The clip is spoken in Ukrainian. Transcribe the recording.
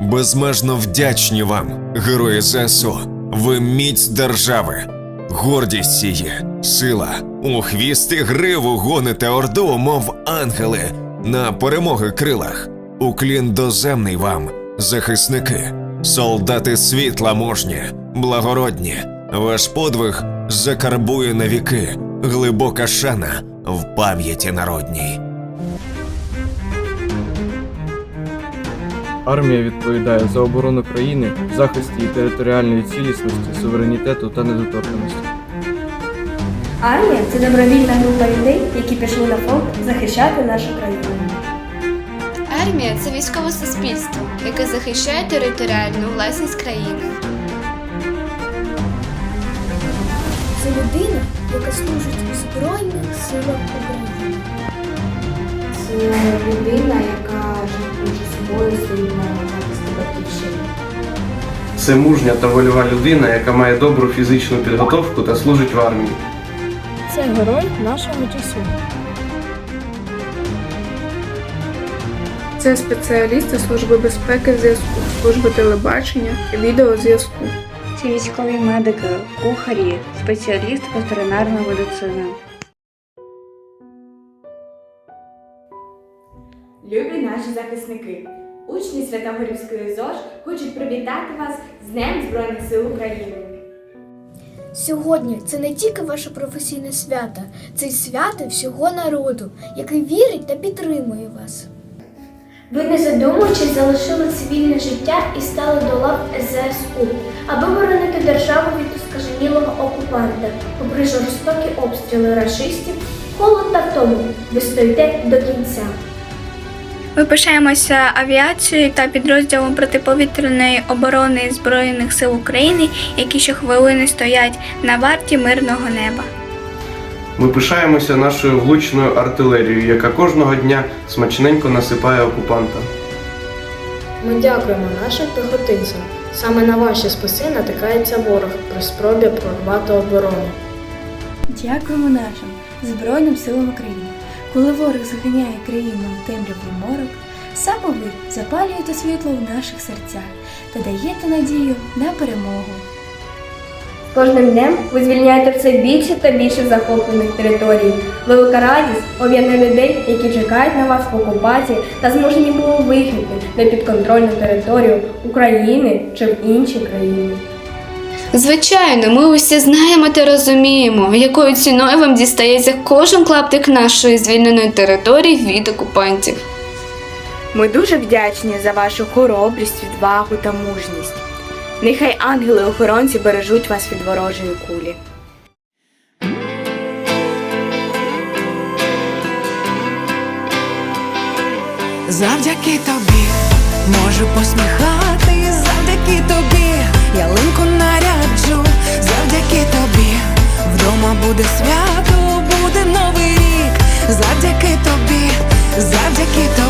Безмежно вдячні вам, герої ЗСУ. Ви міць держави, гордість її, сила. У хвіст і гриву гоните орду, мов ангели, на перемоги крилах. Уклін доземний вам, захисники, солдати світла мужні, благородні. Ваш подвиг закарбує на віки, глибока шана в пам'яті народній. Армія відповідає за оборону країни, захист її територіальної цілісності, суверенітету та недоторканості. Армія це добровільна група людей, які пішли на фронт захищати нашу країну. Армія це військове суспільство, яке захищає територіальну власність країни. Це людина, яка служить у Збройних силах України. Це людина, яка батьківщини. Це мужня та вольова людина, яка має добру фізичну підготовку та служить в армії. Це герой нашого часу. Це спеціалісти Служби безпеки зв'язку, служби телебачення і відеозв'язку. Це військові медики, кухарі, спеціалісти ветеринарної медицини. Любі наші захисники! Учні Святогорівської ЗОЖ хочуть привітати вас з Днем Збройних сил України. Сьогодні це не тільки ваше професійне свято, це й свято всього народу, який вірить та підтримує вас. Ви не задумуючись залишили цивільне життя і стали до лав СЗСУ, аби боронити державу від оскаженілого окупанта, попри жорстокі обстріли рашистів, холод та втому, ви стоїте до кінця. Ми пишаємося авіацією та підрозділом протиповітряної оборони Збройних сил України, які щохвилини стоять на варті мирного неба. Ми пишаємося нашою влучною артилерією, яка кожного дня смачненько насипає окупанта. Ми дякуємо нашим пехотинцям. Саме на ваші списи натикається ворог при спробі прорвати оборону. Дякуємо нашим Збройним силам України. Коли ворог заганяє країну в темряву морок, саме ви запалюєте світло в наших серцях та даєте надію на перемогу. Кожним днем ви звільняєте все більше та більше захоплених територій. Велика радість об'єднує людей, які чекають на вас в окупації та змушені були виїхати на підконтрольну територію України чи в інші країни. Звичайно, ми усі знаємо та розуміємо, якою ціною вам дістається кожен клаптик нашої звільненої території від окупантів. Ми дуже вдячні за вашу хоробрість, відвагу та мужність. Нехай ангели-охоронці бережуть вас від ворожої кулі. Завдяки тобі можу посміхатись, завдяки тобі буде свято, буде новий рік, завдяки тобі, завдяки тобі.